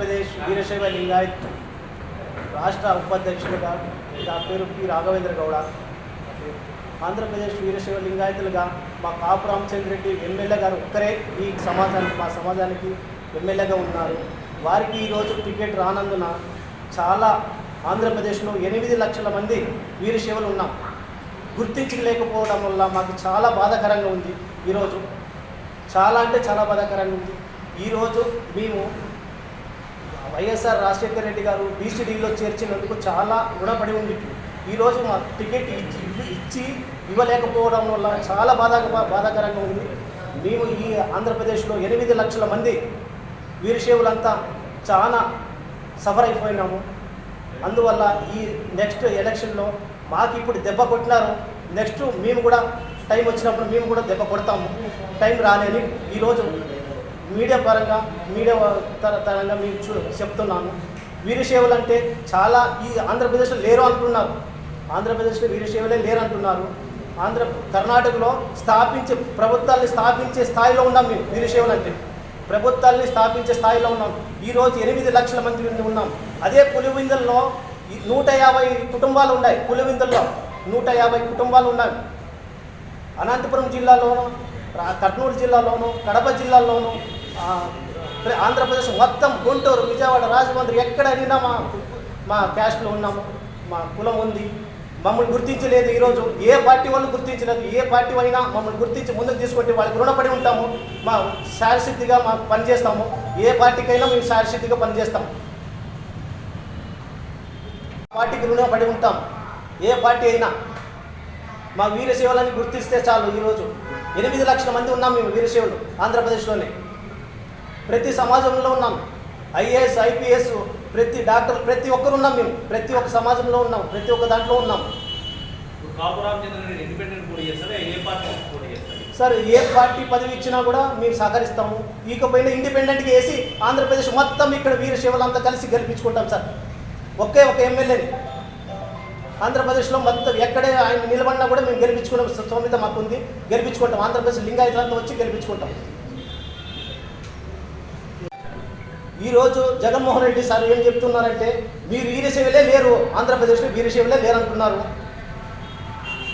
వీరశైవ లింగాయత్ రాష్ట్ర ఉపాధ్యక్షులుగా నా పేరు పి. రాఘవేంద్ర గౌడ. ఆంధ్రప్రదేశ్ వీరశైవ లింగాయతులుగా మా కాపు రామచంద్ర రెడ్డి ఎమ్మెల్యే గారు ఒక్కరే ఈ సమాజానికి మా సమాజానికి ఎమ్మెల్యేగా ఉన్నారు. వారికి ఈరోజు టికెట్ రానందున చాలా ఆంధ్రప్రదేశ్లో ఎనిమిది లక్షల మంది వీరశైవలు ఉన్నాం. గుర్తించలేకపోవడం వల్ల మాకు చాలా బాధాకరంగా ఉంది ఈరోజు చాలా అంటే చాలా బాధాకరంగా ఉంది. ఈరోజు మేము వైఎస్ఆర్ రాజశేఖర రెడ్డి గారు బీసీడీలో చేర్చినందుకు చాలా రుణపడి ఉంది. ఈరోజు మా టికెట్ ఇచ్చి ఇచ్చి ఇవ్వలేకపోవడం వల్ల చాలా బాధ బాధాకరంగా ఉంది. మేము ఈ ఆంధ్రప్రదేశ్లో ఎనిమిది లక్షల మంది వీరశైవులంతా చాలా సఫర్ అయిపోయినాము. అందువల్ల ఈ నెక్స్ట్ ఎలక్షన్లో మాకు ఇప్పుడు దెబ్బ కొట్టినారు. నెక్స్ట్ మేము కూడా టైం వచ్చినప్పుడు మేము కూడా దెబ్బ కొడతాము. టైం రాలేని ఈరోజు మీడియా పరంగా మీడియా తర- తరంగా మీరు చూ చెప్తున్నాను. వీరశైవులు అంటే చాలా ఈ ఆంధ్రప్రదేశ్లో లేరు అంటున్నారు. ఆంధ్రప్రదేశ్లో వీరశైవులే లేరు అంటున్నారు. ఆంధ్ర కర్ణాటకలో స్థాపించే ప్రభుత్వాన్ని స్థాపించే స్థాయిలో ఉన్నాం మేము వీరశైవులు అంటే ప్రభుత్వాన్ని స్థాపించే స్థాయిలో ఉన్నాం. ఈరోజు ఎనిమిది లక్షల మంది ఉన్నాం. అదే పులివిందల్లో ఈ నూట యాభై కుటుంబాలు ఉన్నాయి పులివిందల్లో నూట యాభై కుటుంబాలు ఉన్నాయి. అనంతపురం జిల్లాలోను రా- కర్నూలు జిల్లాలోను కడప జిల్లాలోను ఆంధ్రప్రదేశ్ మొత్తం గుంటూరు విజయవాడ రాజమండ్రి ఎక్కడ అడిగినా మా మా క్యాస్ట్లో ఉన్నాము. మా కులం ఉంది. మమ్మల్ని గుర్తించలేదు ఈరోజు. ఏ పార్టీ వాళ్ళు గుర్తించలేదు. ఏ పార్టీ అయినా మమ్మల్ని గుర్తించి ముందుకు తీసుకుంటే వాళ్ళకి రుణపడి ఉంటాము. మా శారసిద్ధిగా మా పనిచేస్తాము ఏ పార్టీకైనా మేము శారసిద్ధిగా పనిచేస్తాము పార్టీకి రుణపడి ఉంటాం. ఏ పార్టీ అయినా మా వీరసేవలని గుర్తిస్తే చాలు ఈరోజు. ఎనిమిది లక్షల మంది ఉన్నాం మేము వీరసేవులు ఆంధ్రప్రదేశ్లోనే. ప్రతి సమాజంలో ఉన్నాం. ఐఏఎస్ ఐపీఎస్ ప్రతి డాక్టర్ ప్రతి ఒక్కరు ఉన్నాం మేము. ప్రతి ఒక్క సమాజంలో ఉన్నాం. ప్రతి ఒక్క దాంట్లో ఉన్నాం. సార్ ఏ పార్టీ పదవి ఇచ్చినా కూడా మేము సహకరిస్తాము. ఇకపోయినా ఇండిపెండెంట్గా వేసి ఆంధ్రప్రదేశ్ మొత్తం ఇక్కడ వీరశైవులంతా కలిసి గెలిపించుకుంటాం సార్. ఒకే ఒక ఎమ్మెల్యేని. ఆంధ్రప్రదేశ్లో మొత్తం ఎక్కడే ఆయన నిలబడినా కూడా మేము గెలిపించుకునే సౌమ్యత మాకు ఉంది గెలిపించుకుంటాం. ఆంధ్రప్రదేశ్ లింగాయతులంతా వచ్చి గెలిపించుకుంటాం. ఈరోజు జగన్మోహన్ రెడ్డి సార్ ఏం చెప్తున్నారంటే మీరు వీరశైవులే లేరు ఆంధ్రప్రదేశ్లో వీరశైవులే లేరు అంటున్నారు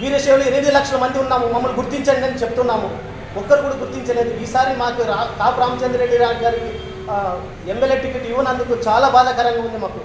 వీరశైవులు ఎనిమిది లక్షల మంది ఉన్నాము మమ్మల్ని గుర్తించండి అని చెప్తున్నాము. ఒక్కరు కూడా గుర్తించలేదు. ఈసారి మాకు రా కాపు రామచంద్ర రెడ్డి గారికి ఎమ్మెల్యే టికెట్ ఇవ్వనందుకు చాలా బాధాకరంగా ఉంది మాకు.